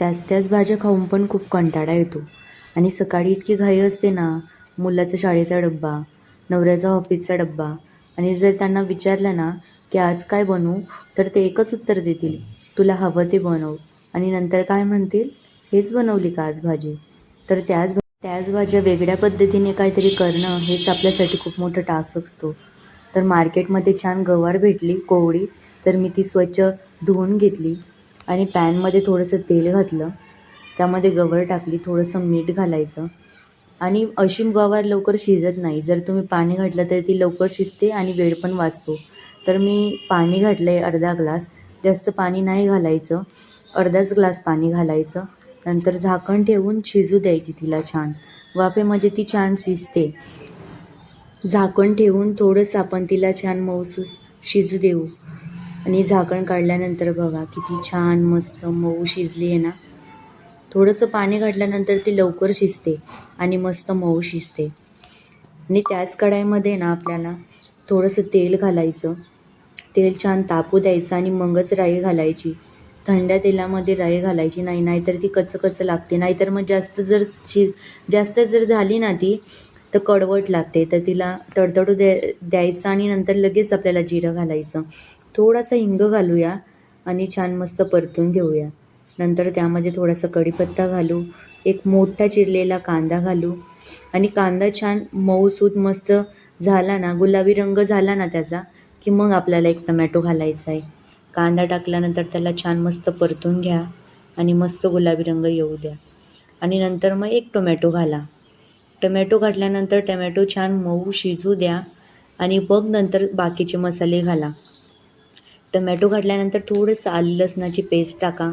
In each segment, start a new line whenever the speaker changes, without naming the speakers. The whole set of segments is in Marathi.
त्याच त्याच भाज्या खाऊन पण खूप कंटाळा येतो. आणि सकाळी इतकी घाई असते ना मुलाचा शाळेचा डब्बा नवऱ्याचा ऑफिसचा डब्बा आणि जर त्यांना विचारलं ना की आज काय बनवू तर ते एकच उत्तर देतील तुला हवं ते बनव. आणि नंतर काय म्हणतील हेच बनवली का आज भाजी? तर त्याच त्याच भाज्या वेगळ्या पद्धतीने काहीतरी करणं हेच आपल्यासाठी खूप मोठं टास्क असतो. तर मार्केटमध्ये छान गवार भेटली कोवळी तर मी ती स्वच्छ धुवून घेतली. आणि पॅनमध्ये थोडंसं तेल घातलं. त्यामध्ये गवर टाकली थोडंसं मीठ घालायचं. आणि अशी गवार लवकर शिजत नाही. जर तुम्ही पाणी घातलं तर ती लवकर शिजते आणि वेळ पण वाचतो. तर मी पाणी घातलं आहे अर्धा ग्लास. जास्त पाणी नाही घालायचं. अर्धाच ग्लास पाणी घालायचं. नंतर झाकण ठेवून शिजू द्यायची तिला छान. वाफेमध्ये ती छान शिजते. झाकण ठेवून थोडंसं आपण तिला छान मऊसूस शिजू देऊ. आणि झाकण काढल्यानंतर बघा किती छान मस्त मऊ शिजली आहे ना. थोडंसं पाणी घातल्यानंतर ती लवकर शिजते आणि मस्त मऊ शिजते. आणि त्याच कढाईमध्ये ना आपल्याला थोडंसं तेल घालायचं. तेल छान तापू द्यायचं आणि मगच राई घालायची. थंड्या तेलामध्ये राई घालायची नाही नाहीतर ती कच कच लागते. नाहीतर मग जास्त जर शि जास्त जर झाली ना ती तर कडवट लागते. तर तिला तडतडू द्या द्यायचं आणि नंतर लगेच आपल्याला जिरं घालायचं. थोडासा हिंग घालूया आणि छान मस्त परतून घेऊया. नंतर त्यामध्ये थोडासा कढीपत्ता घालू एक मोठा चिरलेला कांदा घालू आणि कांदा छान मऊसूद मस्त झाला ना गुलाबी रंग झाला ना त्याचा की मग आपल्याला एक टमॅटो घालायचा आहे. कांदा टाकल्यानंतर त्याला छान मस्त परतून घ्या आणि मस्त गुलाबी रंग येऊ द्या. आणि नंतर मग एक टोमॅटो घाला. टमॅटो घातल्यानंतर टमॅटो छान मऊ शिजू द्या आणि मग नंतर बाकीचे मसाले घाला. टमॅटो घातल्यानंतर थोडंसं आलं लसणाची पेस्ट टाका.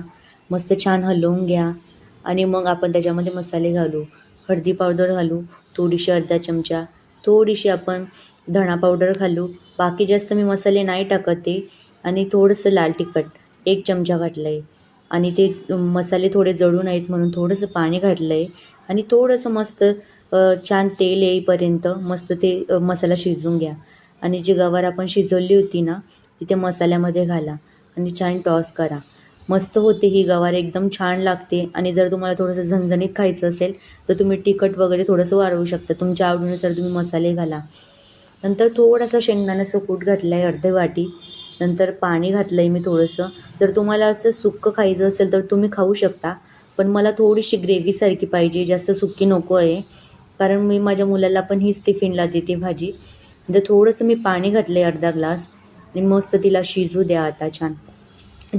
मस्त छान हलवून घ्या. आणि मग आपण त्याच्यामध्ये मसाले घालू. हळदी पावडर घालू थोडीशी अर्धा चमचा. थोडीशी आपण धणा पावडर घालू. बाकी जास्त मी मसाले नाही टाकत ते. आणि थोडंसं लाल तिखट एक चमचा घातलं आहे आणि ते मसाले थोडे जळू आहेत म्हणून थोडंसं पाणी घातलं आहे आणि थोडंसं मस्त छान तेल येईपर्यंत मस्त ते मसाला शिजवून घ्या. आणि जी गवार आपण शिजवली होती ना तिथे मसाल्यामध्ये घाला आणि छान टॉस करा. मस्त होते ही गवार एकदम छान लागते. आणि जर तुम्हाला थोडंसं झणझणीत खायचं असेल तर तुम्ही तिखट वगैरे थोडंसं वाढवू शकता. तुमच्या आवडीनुसार तुम्ही मसाले घाला. नंतर थोडासा शेंगदाण्याचं कूट घातलं आहे अर्धे वाटी. नंतर पाणी घातलं आहे मी थोडंसं. जर तुम्हाला असं सुक्कं खायचं असेल तर तुम्ही खाऊ शकता. पण मला थोडीशी ग्रेव्हीसारखी पाहिजे. जास्त सुक्की नको आहे. कारण मी माझ्या मुलाला पण हीच टिफिनला देते भाजी. जर थोडंसं मी पाणी घातलं आहे अर्धा ग्लास आणि मस्त तिला शिजू द्या आता छान.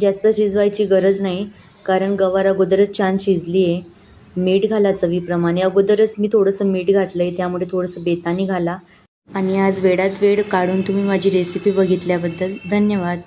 जास्त शिजवायची गरज नाही कारण गवार अगोदरच छान शिजली आहे मीठ घाला चवीप्रमाणे. अगोदरच मी थोडंसं मीठ घातलं आहे त्यामुळे थोडंसं बेतानी घाला. आणि आज वेळात वेळ काढून तुम्ही माझी रेसिपी बघितल्याबद्दल धन्यवाद.